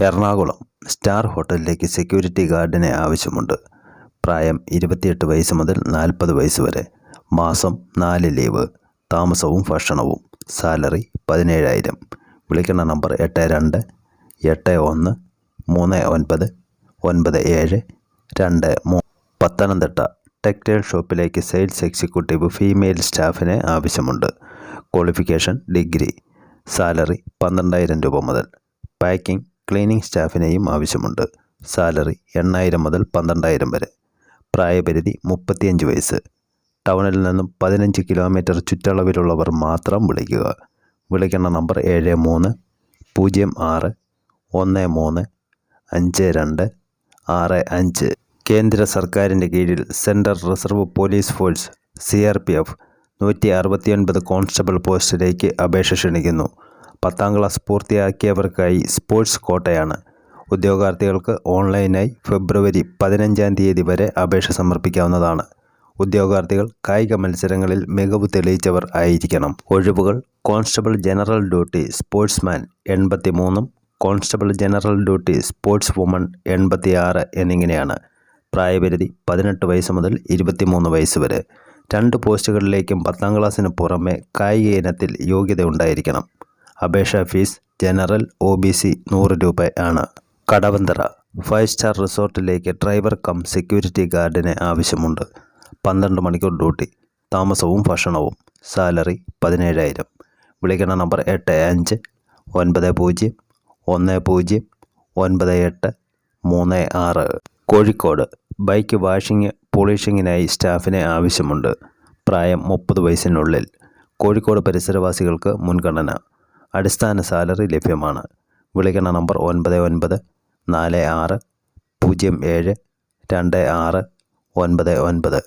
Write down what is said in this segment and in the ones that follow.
Ernakulam star ഹോട്ടലിലേക്ക് security ഗാർഡിനെ ആവശ്യമുണ്ട്. പ്രായം ഇരുപത്തിയെട്ട് വയസ്സ് മുതൽ നാൽപ്പത് വയസ്സ് വരെ. മാസം നാല് ലീവ്. താമസവും ഭക്ഷണവും. സാലറി പതിനേഴായിരം. വിളിക്കുന്ന നമ്പർ എട്ട് രണ്ട് എട്ട് ഒന്ന് മൂന്ന് ഒൻപത് ഒൻപത് ഏഴ് രണ്ട് മൂ പത്തനംതിട്ട ടെക്സ്റ്റൈൽ ഷോപ്പിലേക്ക് സെയിൽസ് എക്സിക്യൂട്ടീവ് ഫീമെയിൽ സ്റ്റാഫിനെ ആവശ്യമുണ്ട്. Qualification degree. സാലറി പന്ത്രണ്ടായിരം രൂപ മുതൽ. പാക്കിംഗ് ക്ലീനിംഗ് സ്റ്റാഫിനെയും ആവശ്യമുണ്ട്. സാലറി എണ്ണായിരം മുതൽ പന്ത്രണ്ടായിരം വരെ. പ്രായപരിധി മുപ്പത്തിയഞ്ച് വയസ്സ്. ടൗണിൽ നിന്നും പതിനഞ്ച് കിലോമീറ്റർ ചുറ്റളവിലുള്ളവർ മാത്രം വിളിക്കുക. വിളിക്കേണ്ട നമ്പർ ഏഴ് മൂന്ന് പൂജ്യം ആറ് ഒന്ന് മൂന്ന് അഞ്ച് രണ്ട് ആറ് അഞ്ച്. കേന്ദ്ര സർക്കാരിന്റെ കീഴിൽ central reserve police force C R P F നൂറ്റി അറുപത്തിയൊൻപത് കോൺസ്റ്റബിൾ പോസ്റ്റിലേക്ക് അപേക്ഷ ക്ഷണിക്കുന്നു. പത്താം ക്ലാസ് പൂർത്തിയാക്കിയവർക്കായി സ്പോർട്സ് കോട്ടയാണ്. ഉദ്യോഗാർത്ഥികൾക്ക് ഓൺലൈനായി ഫെബ്രുവരി പതിനഞ്ചാം തീയതി വരെ അപേക്ഷ സമർപ്പിക്കാവുന്നതാണ്. ഉദ്യോഗാർത്ഥികൾ കായിക മത്സരങ്ങളിൽ മികവ് തെളിയിച്ചവർ ആയിരിക്കണം. ഒഴിവുകൾ കോൺസ്റ്റബിൾ ജനറൽ ഡ്യൂട്ടി സ്പോർട്സ്മാൻ എൺപത്തി മൂന്നും constable general duty sports woman എൺപത്തിയാറ് എന്നിങ്ങനെയാണ്. പ്രായപരിധി പതിനെട്ട് വയസ്സ് മുതൽ ഇരുപത്തിമൂന്ന് വയസ്സ് വരെ. രണ്ട് പോസ്റ്റുകളിലേക്കും പത്താം ക്ലാസ്സിന് പുറമെ കായിക ഇനത്തിൽ യോഗ്യത ഉണ്ടായിരിക്കണം. അപേക്ഷാ fees general O B C നൂറ് രൂപ ആണ് കടവന്തറ ഫൈവ് സ്റ്റാർ റിസോർട്ടിലേക്ക് ഡ്രൈവർ കം സെക്യൂരിറ്റി ഗാർഡിന് ആവശ്യമുണ്ട്. പന്ത്രണ്ട് മണിക്കൂർ ഡ്യൂട്ടി താമസവും ഭക്ഷണവും. സാലറി പതിനേഴായിരം. വിളിക്കണ നമ്പർ എട്ട് അഞ്ച് ഒൻപത് പൂജ്യം ഒന്ന് പൂജ്യം ഒൻപത് എട്ട് മൂന്ന് ആറ്. കോഴിക്കോട് ബൈക്ക് വാഷിംഗ് പോളിഷിങ്ങിനായി സ്റ്റാഫിനെ ആവശ്യമുണ്ട്. പ്രായം മുപ്പത് വയസ്സിനുള്ളിൽ. കോഴിക്കോട് പരിസരവാസികൾക്ക് മുൻഗണന. അടിസ്ഥാന സാലറി ലഭ്യമാണ്. വിളിക്കണ നമ്പർ ഒൻപത് ഒൻപത് നാല് ആറ് പൂജ്യം ഏഴ് രണ്ട് ആറ് ഒൻപത് ഒൻപത്.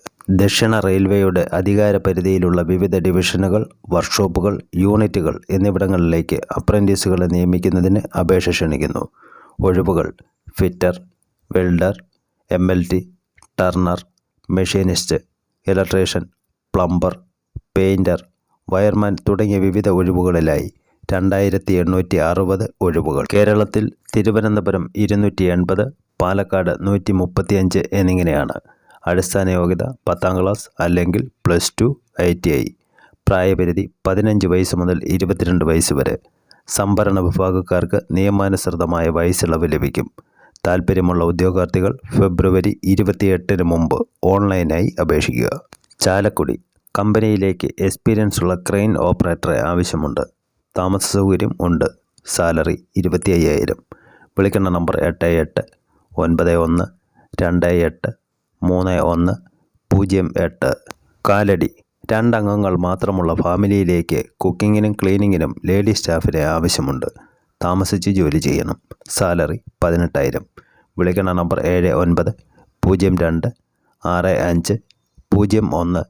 ദക്ഷിണ റെയിൽവേയുടെ അധികാര പരിധിയിലുള്ള വിവിധ ഡിവിഷനുകൾ വർക്ക്ഷോപ്പുകൾ യൂണിറ്റുകൾ എന്നിവിടങ്ങളിലേക്ക് അപ്രന്റീസുകളെ നിയമിക്കുന്നതിന് അപേക്ഷ ക്ഷണിക്കുന്നു. ഒഴിവുകൾ fitter welder M L T turner machinist electrician plumber painter wireman തുടങ്ങിയ വിവിധ ഒഴിവുകളിലായി. രണ്ടായിരത്തി എണ്ണൂറ്റി അറുപത് ഒഴിവുകൾ. കേരളത്തിൽ തിരുവനന്തപുരം ഇരുന്നൂറ്റി എൺപത് പാലക്കാട് നൂറ്റി മുപ്പത്തിയഞ്ച് എന്നിങ്ങനെയാണ്. അടിസ്ഥാന യോഗ്യത പത്താം ക്ലാസ് അല്ലെങ്കിൽ plus two I T I. പ്രായപരിധി പതിനഞ്ച് വയസ്സ് മുതൽ ഇരുപത്തിരണ്ട് വയസ്സ് വരെ. സംഭരണ വിഭാഗക്കാർക്ക് നിയമാനുസൃതമായ വയസ്സിളവ് ലഭിക്കും. താൽപ്പര്യമുള്ള ഉദ്യോഗാർത്ഥികൾ ഫെബ്രുവരി ഇരുപത്തിയെട്ടിന് മുമ്പ് ഓൺലൈനായി അപേക്ഷിക്കുക. ചാലക്കുടി കമ്പനിയിലേക്ക് എക്സ്പീരിയൻസ് ഉള്ള ക്രെയിൻ ഓപ്പറേറ്ററെ ആവശ്യമുണ്ട്. താമസ സൗകര്യം ഉണ്ട്. സാലറി ഇരുപത്തി അയ്യായിരം വിളിക്കേണ്ട നമ്പർ എട്ട് എട്ട് ഒൻപത് ഒന്ന് രണ്ട് എട്ട് മൂന്ന് ഒന്ന് പൂജ്യം എട്ട്. കാലടി. രണ്ടംഗങ്ങൾ മാത്രമുള്ള ഫാമിലിയിലേക്ക് കുക്കിങ്ങിനും ക്ലീനിങ്ങിനും ലേഡി സ്റ്റാഫിനെ ആവശ്യമുണ്ട്. താമസിച്ച് ജോലി ചെയ്യണം. സാലറി പതിനെട്ടായിരം. വിളിക്കുന്ന നമ്പർ ഏഴ് ഒൻപത് പൂജ്യം രണ്ട് ആറ് അഞ്ച് പൂജ്യം ഒന്ന്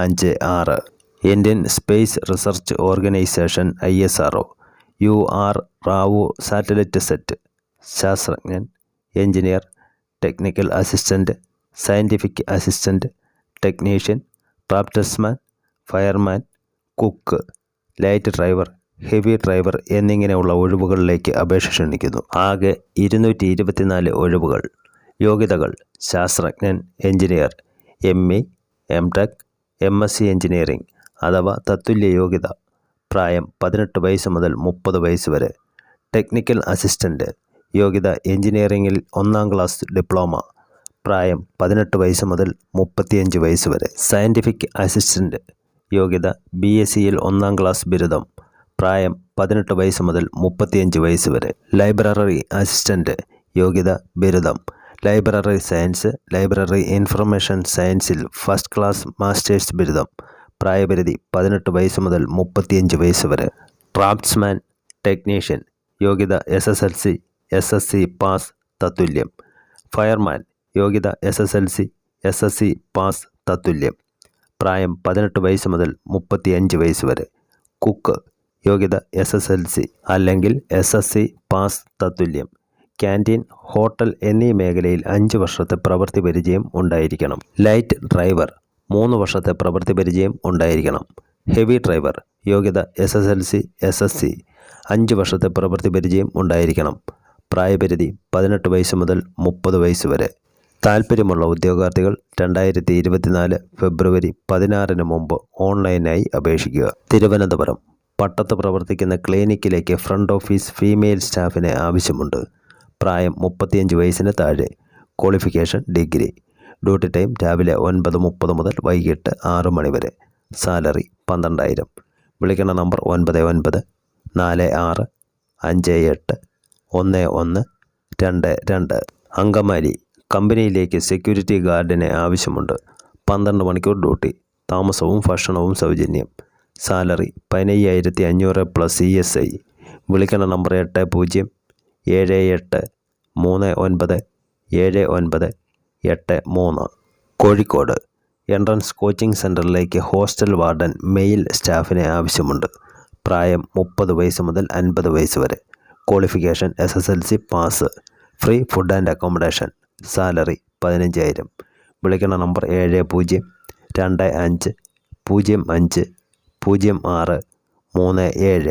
അഞ്ച് ആറ്. Indian space research organisation I S R O U R Rao satellite set ശാസ്ത്രജ്ഞൻ engineer technical assistant scientific assistant technician draughtsman fireman cook light driver heavy driver എന്നിങ്ങനെയുള്ള ഒഴിവുകളിലേക്ക് അപേക്ഷ ക്ഷണിക്കുന്നു. ആകെ ഇരുന്നൂറ്റി ഇരുപത്തിനാല് ഒഴിവുകൾ. യോഗ്യതകൾ ശാസ്ത്രജ്ഞൻ engineer M E M tech M S C engineering അഥവാ തത്തുല്യ യോഗ്യത പ്രായം പതിനെട്ട് വയസ്സ് മുതൽ മുപ്പത് വയസ്സ് വരെ. ടെക്നിക്കൽ അസിസ്റ്റന്റ് യോഗ്യത എഞ്ചിനീയറിംഗിൽ ഒന്നാം ക്ലാസ് ഡിപ്ലോമ. പ്രായം പതിനെട്ട് വയസ്സ് മുതൽ മുപ്പത്തിയഞ്ച് വയസ്സ് വരെ. സയന്റിഫിക് അസിസ്റ്റന്റ് യോഗ്യത ബി എസ് സിയിൽ ഒന്നാം ക്ലാസ് ബിരുദം. പ്രായം പതിനെട്ട് വയസ്സ് മുതൽ മുപ്പത്തിയഞ്ച് വയസ്സ് വരെ. ലൈബ്രറി അസിസ്റ്റന്റ് യോഗ്യത ബിരുദം. Library science. ലൈബ്രറി ഇൻഫർമേഷൻ സയൻസിൽ ഫസ്റ്റ് ക്ലാസ് മാസ്റ്റേഴ്സ് ബിരുദം. പ്രായപരിധി പതിനെട്ട് വയസ്സ് മുതൽ മുപ്പത്തിയഞ്ച് വയസ്സ് വരെ. ഡ്രാഫ്റ്റ്സ്മാൻ ടെക്നീഷ്യൻ യോഗ്യത S S L C S S C pass തത്തുല്യം. Fireman യോഗ്യത S S L C S S C pass തത്തുല്യം. പ്രായം പതിനെട്ട് വയസ്സ് മുതൽ മുപ്പത്തിയഞ്ച് വയസ്സ് വരെ. കുക്ക് യോഗ്യത എസ് എസ് എൽ സി അല്ലെങ്കിൽ എസ് എസ് സി പാസ് തത്തുല്യം. ക്യാന്റീൻ ഹോട്ടൽ എന്നീ മേഖലയിൽ അഞ്ച് വർഷത്തെ പ്രവൃത്തി പരിചയം ഉണ്ടായിരിക്കണം. ലൈറ്റ് ഡ്രൈവർ മൂന്ന് വർഷത്തെ പ്രവൃത്തി പരിചയം ഉണ്ടായിരിക്കണം. ഹെവി ഡ്രൈവർ യോഗ്യത S S L C S S C അഞ്ച് വർഷത്തെ പ്രവൃത്തി പരിചയം ഉണ്ടായിരിക്കണം. പ്രായപരിധി പതിനെട്ട് വയസ്സ് മുതൽ മുപ്പത് വയസ്സ് വരെ. താൽപ്പര്യമുള്ള ഉദ്യോഗാർത്ഥികൾ രണ്ടായിരത്തി ഇരുപത്തിനാല് ഫെബ്രുവരി പതിനാറിന് മുമ്പ് ഓൺലൈനായി അപേക്ഷിക്കുക. തിരുവനന്തപുരം. പട്ടത്ത് പ്രവർത്തിക്കുന്ന ക്ലിനിക്കിലേക്ക് ഫ്രണ്ട് ഓഫീസ് ഫീമെയിൽ സ്റ്റാഫിനെ ആവശ്യമുണ്ട്. പ്രായം മുപ്പത്തിയഞ്ച് വയസ്സിന് താഴെ. Qualification degree. ഡ്യൂട്ടി ടൈം രാവിലെ ഒൻപത് മുപ്പത് മുതൽ വൈകിട്ട് ആറ് മണി വരെ. സാലറി പന്ത്രണ്ടായിരം. വിളിക്കുന്ന നമ്പർ ഒൻപത് ഒൻപത് നാല് ആറ് അഞ്ച് എട്ട് ഒന്ന് ഒന്ന് രണ്ട് രണ്ട്. അങ്കമാലി കമ്പനിയിലേക്ക് സെക്യൂരിറ്റി ഗാർഡിനെ ആവശ്യമുണ്ട്. പന്ത്രണ്ട് മണിക്കൂർ ഡ്യൂട്ടി താമസവും ഭക്ഷണവും സൗജന്യം. സാലറി പതിനയ്യായിരത്തി അഞ്ഞൂറ് പ്ലസ് ഇ എസ് ഐ. വിളിക്കുന്ന നമ്പർ എട്ട് പൂജ്യം ഏഴ് എട്ട് മൂന്ന് ഒൻപത് ഏഴ് ഒൻപത്. എട്ട് മൂന്ന്. കോഴിക്കോട് എൻട്രൻസ് കോച്ചിംഗ് സെന്ററിലേക്ക് ഹോസ്റ്റൽ വാർഡൻ മെയിൽ സ്റ്റാഫിനെ ആവശ്യമുണ്ട്. പ്രായം മുപ്പത് വയസ്സ് മുതൽ അൻപത് വയസ്സ് വരെ. Qualification S S L C pass. Free food and accommodation. Salary പതിനഞ്ചായിരം. വിളിക്കുന്ന നമ്പർ ഏഴ് പൂജ്യം രണ്ട് അഞ്ച് പൂജ്യം അഞ്ച് പൂജ്യം ആറ് മൂന്ന് ഏഴ്.